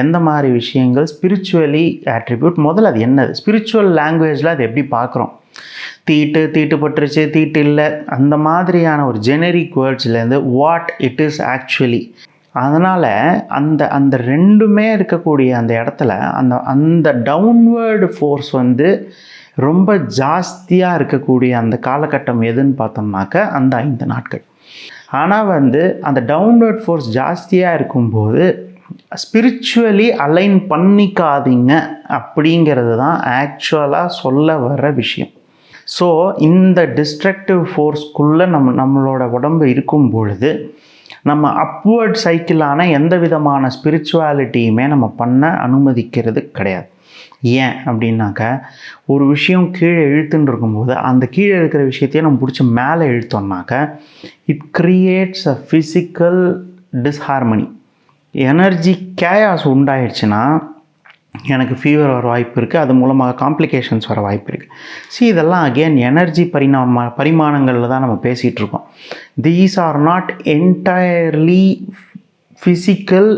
எந்த மாதிரி விஷயங்கள் ஸ்பிரிச்சுவலி ஆட்ரிபியூட் முதல்ல அது என்னது? ஸ்பிரிச்சுவல் லாங்குவேஜில் அது எப்படி பார்க்குறோம்? தீட்டு தீட்டு பட்டுருச்சு தீட்டு இல்லை. அந்த மாதிரியான ஒரு ஜெனரிக் வேர்ட்ஸ்லேருந்து வாட் இட் இஸ் ஆக்சுவலி அதனால் அந்த அந்த ரெண்டுமே இருக்கக்கூடிய அந்த இடத்துல அந்த அந்த டவுன்வேர்டு ஃபோர்ஸ் வந்து ரொம்ப ஜாஸ்தியாக இருக்கக்கூடிய அந்த காலகட்டம் எதுன்னு பார்த்தோம்னாக்க அந்த ஐந்து நாட்கள். ஆனால் வந்து அந்த டவுன்வேர்ட் ஃபோர்ஸ் ஜாஸ்தியாக இருக்கும்போது ஸ்பிரிச்சுவலி அலைன் பண்ணிக்காதீங்க அப்படிங்கிறது தான் ஆக்சுவலாக சொல்ல வர விஷயம். ஸோ இந்த டிஸ்ட்ரக்டிவ் ஃபோர்ஸ்க்குள்ளே நம்ம நம்மளோட உடம்பு இருக்கும் பொழுது நம்ம அப்வர்ட் சைக்கிளான எந்த விதமான ஸ்பிரிச்சுவாலிட்டியுமே நம்ம பண்ண அனுமதிக்கிறது கிடையாது. ஏன் அப்படின்னாக்க ஒரு விஷயம் கீழே இழுத்துன்னு இருக்கும்போது அந்த கீழே இருக்கிற விஷயத்தையே நம்ம பிடிச்சி மேலே இழுத்தோம்னாக்க it creates a physical disharmony energy chaos உண்டாயிடுச்சுன்னா எனக்கு ஃபீவர் வர வாய்ப்பு இருக்குது அது மூலமாக காம்ப்ளிகேஷன்ஸ் வர வாய்ப்பு இருக்குது சி இதெல்லாம் அகெயின் எனர்ஜி பரிணாம பரிமாணங்களில் தான் நம்ம பேசிகிட்டு இருக்கோம். These are not entirely physical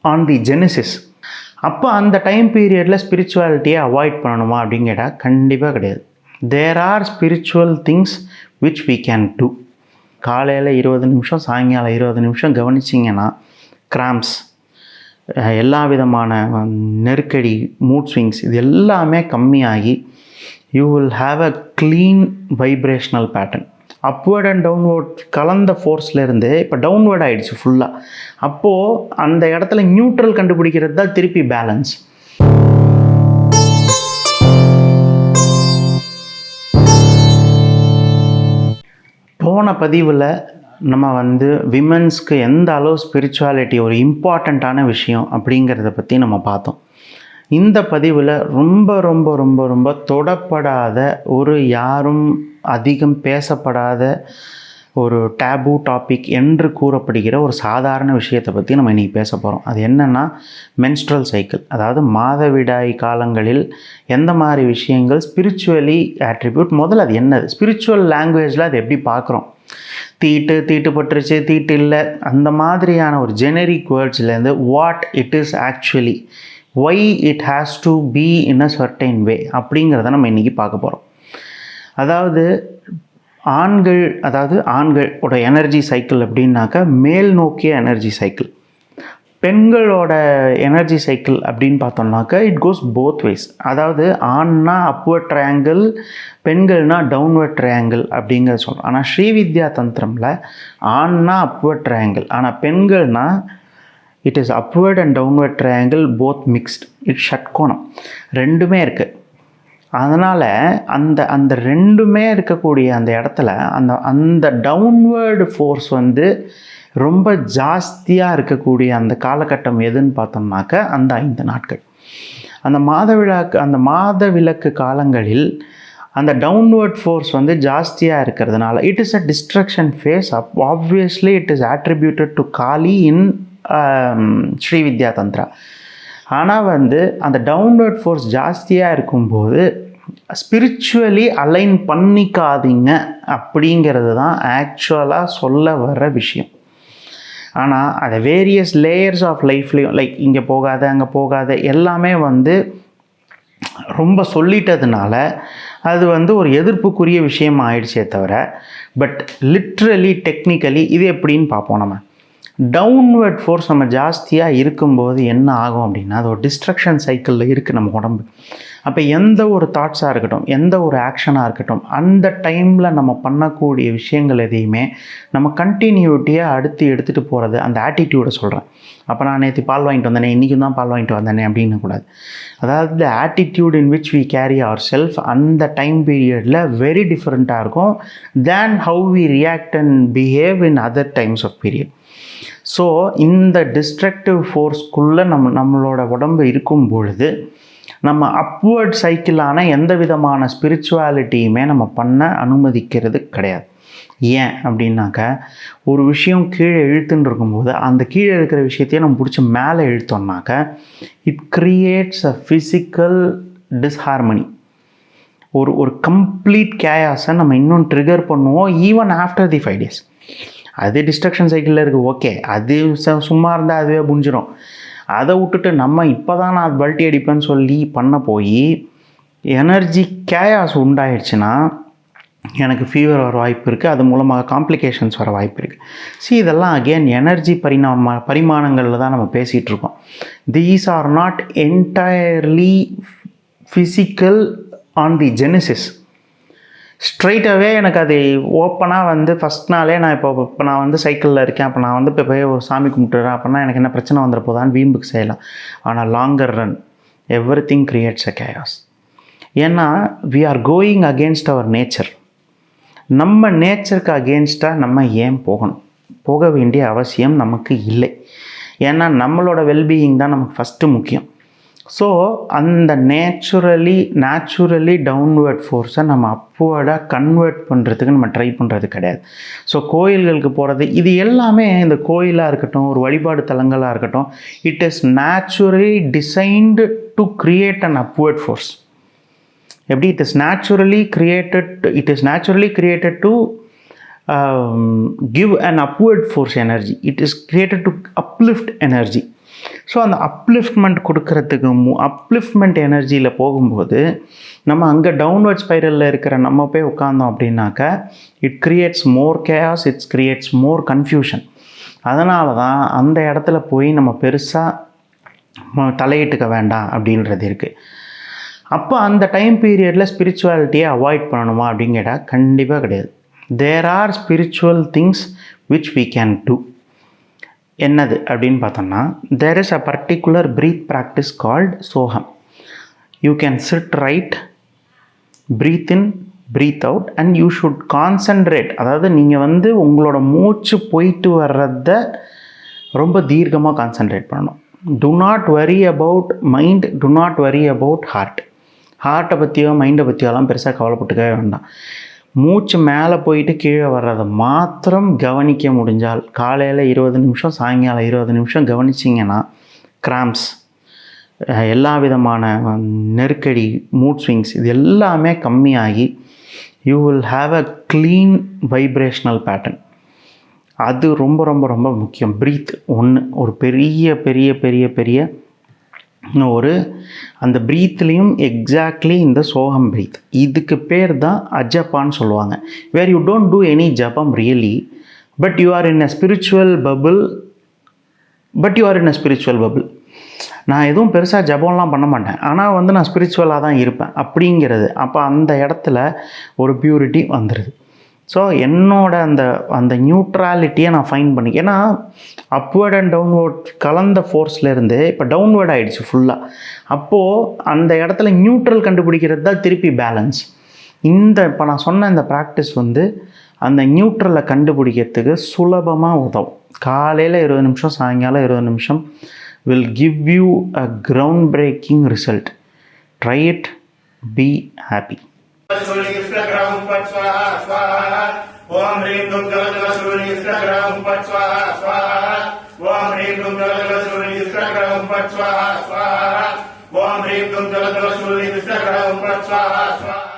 on the genesis அப்போ அந்த டைம் பீரியடில் ஸ்பிரிச்சுவாலிட்டியை அவாய்ட் பண்ணணுமா அப்படின்னு கேட்டால் கண்டிப்பாக கிடையாது. There are spiritual things which we can do காலையில் இருபது நிமிஷம் சாயங்காலம் இருபது நிமிஷம் கவனிச்சிங்கன்னா கிராம்ஸ் எல்லா விதமான நெருக்கடி மூட் ஸ்விங்ஸ் இது எல்லாமே கம்மியாகி you will have a clean vibrational pattern upward and downward கலந்த ஃபோர்ஸ்லேருந்து இப்போ டவுன்வேர்ட் ஆகிடுச்சு ஃபுல்லாக அப்போது அந்த இடத்துல நியூட்ரல் கண்டுபிடிக்கிறது தான் திருப்பி பேலன்ஸ் போன பதிவில் நம்ம வந்து விமென்ஸ்க்கு எந்த அளவு ஸ்பிரிச்சுவாலிட்டி ஒரு இம்பார்ட்டண்ட்டான விஷயம் அப்படிங்கிறத பற்றி நம்ம பார்த்தோம். இந்த பதிவில் ரொம்ப ரொம்ப ரொம்ப ரொம்ப தொடப்படாத ஒரு யாரும் அதிகம் பேசப்படாத ஒரு டேபு டாபிக் என்று கூறப்படுகிற ஒரு சாதாரண விஷயத்தை பற்றி நம்ம இன்றைக்கி பேச போகிறோம் அது என்னென்னா மென்ஸ்ட்ரல் சைக்கிள் அதாவது மாதவிடாய் காலங்களில் எந்த மாதிரி விஷயங்கள் ஸ்பிரிச்சுவலி ஆட்ரிபியூட் முதல்ல அது என்னது? ஸ்பிரிச்சுவல் லாங்குவேஜில் அது எப்படி பார்க்குறோம்? தீட்டு தீட்டு பட்டுருச்சு தீட்டு இல்லை. அந்த மாதிரியான ஒரு generic வேர்ட்ஸ்லேருந்து what it is actually why it has to be in a certain way அப்படிங்கிறத நம்ம இன்றைக்கி பார்க்க போகிறோம் அதாவது ஆண்கள் அதாவது ஆண்களோட எனர்ஜி சைக்கிள் அப்படின்னாக்கா மேல் நோக்கிய எனர்ஜி சைக்கிள் பெண்களோட எனர்ஜி சைக்கிள் அப்படின்னு பார்த்தோம்னாக்கா இட் கோஸ் போத் வைஸ் அதாவது ஆண்னா அப்வர்ட் ட்ரையாங்கிள் பெண்கள்னா டவுன்வர்ட் ட்ரையாங்கிள் அப்படிங்கிறத சொல்கிறோம் ஆனால் ஸ்ரீவித்யா தந்திரமில் ஆண்னா அப்வர்ட் ட்ரையாங்கிள் ஆனால் பெண்கள்னா it is upward and downward triangle both mixed it ஷட்கோணம் ரெண்டுமே இருக்குது அதனால் அந்த அந்த ரெண்டுமே இருக்கக்கூடிய அந்த இடத்துல அந்த அந்த டவுன்வேர்டு ஃபோர்ஸ் வந்து ரொம்ப ஜாஸ்தியாக இருக்கக்கூடிய அந்த காலகட்டம் எதுன்னு பார்த்தோம்னாக்க அந்த ஐந்து நாட்கள். அந்த மாத விழாக்கு அந்த மாத விளக்கு காலங்களில் அந்த டவுன்வர்ட் ஃபோர்ஸ் வந்து ஜாஸ்தியாக இருக்கிறதுனால it is a destruction phase up obviously it is attributed to Kali in Shri வித்யா தந்திரா ஆனால் வந்து அந்த டவுன்வர்ட் ஃபோர்ஸ் ஜாஸ்தியாக இருக்கும்போது ஸ்பிரிச்சுவலி அலைன் பண்ணிக்காதீங்க அப்படிங்கிறது தான் ஆக்சுவலாக சொல்ல வர விஷயம். ஆனால் அதை வேரியஸ் லேயர்ஸ் ஆஃப் லைஃப்லேயும் லைக் இங்கே போகாத அங்கே போகாத எல்லாமே வந்து ரொம்ப சொல்லிட்டதுனால அது வந்து ஒரு எதிர்ப்புக்குரிய விஷயம் ஆயிடுச்சே தவிர பட் லிட்ரலி டெக்னிக்கலி இது எப்படின்னு பார்ப்போம் நம்ம. டவுன்வர்ட் ஃபோர்ஸ் நம்ம ஜாஸ்தியாக இருக்கும்போது என்ன ஆகும் அப்படின்னா அது ஒரு டிஸ்ட்ரக்ஷன் சைக்கிளில் இருக்குது நம்ம உடம்பு. அப்போ எந்த ஒரு தாட்ஸாக இருக்கட்டும் எந்த ஒரு ஆக்ஷனாக இருக்கட்டும் அந்த டைமில் நம்ம பண்ணக்கூடிய விஷயங்கள் எதையுமே நம்ம கண்டினியூட்டியாக அடுத்து எடுத்துகிட்டு போகிறது அந்த ஆட்டிடியூடை சொல்கிறேன் அப்போ நான் நேற்று பால் வாங்கிட்டு வந்தேனே இன்றைக்கும் தான் பால் வாங்கிட்டு வந்தேனே அப்படின்னு கூடாது அதாவது the attitude in which we carry our self அந்த டைம் பீரியடில் வெரி டிஃப்ரெண்ட்டாக இருக்கும் then how we react and behave in other times of period so இந்த டிஸ்ட்ரக்டிவ் ஃபோர்ஸ்க்குள்ளே நம்ம நம்மளோட உடம்பு இருக்கும் பொழுது நம்ம அப்வர்ட் சைக்கிளான எந்த விதமான ஸ்பிரிச்சுவாலிட்டியுமே நம்ம பண்ண அனுமதிக்கிறது கிடையாது. ஏன் அப்படின்னாக்க ஒரு விஷயம் கீழே இழுத்துன்னு இருக்கும்போது அந்த கீழே இருக்கிற விஷயத்தையே நம்ம பிடிச்சி மேலே இழுத்தோம்னாக்க it creates a physical disharmony ஒரு ஒரு கம்ப்ளீட் கேயாஸை நம்ம இன்னும் ட்ரிகர் பண்ணுவோம் even after the five days அது டிஸ்ட்ரக்ஷன் சைக்கிளில் இருக்குது ஓகே அது ச- சும்மா இருந்தால் அதுவே புரிஞ்சிடும் அதை விட்டுட்டு நம்ம இப்போ தான் நான் பல்ட்டி அடிப்பேன்னு சொல்லி பண்ண போய் எனர்ஜி கேயாஸ் உண்டாயிடுச்சுன்னா எனக்கு ஃபீவர் வர வாய்ப்பு இருக்குது அது மூலமாக காம்ப்ளிகேஷன்ஸ் வர வாய்ப்பு இருக்குது சி இதெல்லாம் அகெயின் எனர்ஜி பரிணாம பரிமாணங்களில் தான் நம்ம பேசிகிட்டு இருக்கோம். These are not entirely physical on the genesis ஸ்ட்ரைட்டாகவே எனக்கு அது ஓப்பனாக வந்து ஃபஸ்ட் நாளே நான் இப்போ இப்போ நான் வந்து சைக்கிளில் இருக்கேன். அப்போ நான் வந்து இப்போ போய் ஒரு சாமி கும்பிட்டுறேன். அப்படின்னா எனக்கு என்ன பிரச்சனை வந்துட போதான்னு வீம்புக்கு செய்யலாம். ஆனால் longer run everything creates a chaos ஏன்னா we are going against our nature நம்ம நேச்சருக்கு அகேன்ஸ்டாக நம்ம ஏன் போகணும்? போக வேண்டிய அவசியம் நமக்கு இல்லை. ஏன்னா நம்மளோட வெல்பீயிங் தான் நமக்கு ஃபஸ்ட்டு முக்கியம். ஸோ அந்த நேச்சுரலி நேச்சுரலி டவுன்வேர்ட் ஃபோர்ஸை நம்ம அப்வேர்டாக கன்வெர்ட் பண்ணுறதுக்கு நம்ம ட்ரை பண்ணுறது கிடையாது. ஸோ கோயில்களுக்கு போகிறது இது எல்லாமே இந்த கோயிலாக இருக்கட்டும் ஒரு வழிபாடு தலங்களாக இருக்கட்டும் it is naturally designed to create an upward force எப்படி it is naturally created it is naturally created to give an upward force energy it is created to uplift energy so அந்த அப்லிஃப்ட்மெண்ட் கொடுக்கறதுக்கு மு upliftment எனர்ஜியில் போகும்போது நம்ம அங்கே downward ஸ்பைரலில் இருக்கிற நம்ம போய் உட்காந்தோம் அப்படின்னாக்க it creates more chaos it's creates more confusion அதனால தான் அந்த இடத்துல போய் நம்ம பெருசாக தலையிட்டுக்க வேண்டாம் அப்படின்றது இருக்குது அப்போ அந்த டைம் பீரியடில் ஸ்பிரிச்சுவாலிட்டியை அவாய்ட் பண்ணணுமா அப்படின்னு கேட்டால் கண்டிப்பாக கிடையாது. There are spiritual things which we can do என்னது அப்படின்னு பார்த்தோம்னா there is a particular breath practice called Soham you can sit right breathe in breathe out and you should concentrate அதாவது நீங்கள் வந்து உங்களோட மூச்சு போயிட்டு வர்றத ரொம்ப தீர்க்கமாக கான்சன்ட்ரேட் பண்ணணும். Do not worry about mind do not worry about heart ஹார்ட்டை பற்றியோ மைண்டை பற்றியோலாம் பெருசாக கவலைப்பட்டுக்கவே வேண்டாம். மூச்சு மேலே போயிட்டு கீழே வர்றதை மாத்திரம் கவனிக்க முடிஞ்சால் காலையில் இருபது நிமிஷம் சாயங்காலம் இருபது நிமிஷம் கவனிச்சிங்கன்னா கிராம்ஸ் எல்லா விதமான நெருக்கடி மூட் ஸ்விங்ஸ் இது எல்லாமே கம்மியாகி you will have a clean vibrational pattern அது ரொம்ப ரொம்ப ரொம்ப முக்கியம். ப்ரீத் ஒன்று ஒரு பெரிய பெரிய பெரிய பெரிய ஒரு அந்த ப்ரீத்லேயும் எக்ஸாக்ட்லி இந்த சோகம் ப்ரீத் இதுக்கு பேர் தான் அஜப்பான்னு சொல்லுவாங்க. Where you don't do any ஜபம் really but you are in a spiritual bubble but you are in a spiritual bubble நான் எதுவும் பெருசாக ஜபம்லாம் பண்ண மாட்டேன். ஆனால் வந்து நான் ஸ்பிரிச்சுவலாக தான் இருப்பேன். அப்படிங்கிறது அப்போ அந்த இடத்துல ஒரு பியூரிட்டி வந்துடுது ஸோ என்னோட அந்த அந்த நியூட்ராலிட்டியை நான் ஃபைன் பண்ணி ஏன்னா அப்வேர்ட் அண்ட் டவுன்வேர்ட் கலந்த ஃபோர்ஸ்லேருந்து இப்போ டவுன்வேர்ட் ஆகிடுச்சு ஃபுல்லாக அப்போது அந்த இடத்துல நியூட்ரல் கண்டுபிடிக்கிறது தான் திருப்பி பேலன்ஸ் இந்த இப்போ நான் சொன்ன இந்த ப்ராக்டிஸ் வந்து அந்த நியூட்ரலை கண்டுபிடிக்கிறதுக்கு சுலபமாக உதவும். காலையில் இருபது நிமிஷம் சாயங்காலம் இருபது நிமிஷம் will give you a ground breaking result try it be happy सूर्यग्रहं पट् स्वाहा। स्वाहा ॐ ह्रीं दुं जल सूर्यग्रहं पट् स्वाहा स्वाहा ॐ ह्रीं दुं जल सूर्यग्रहं पट् स्वाहा स्वाहा ॐ ह्रीं दुं जल सूर्यग्रहं पट् स्वाहा स्वाहा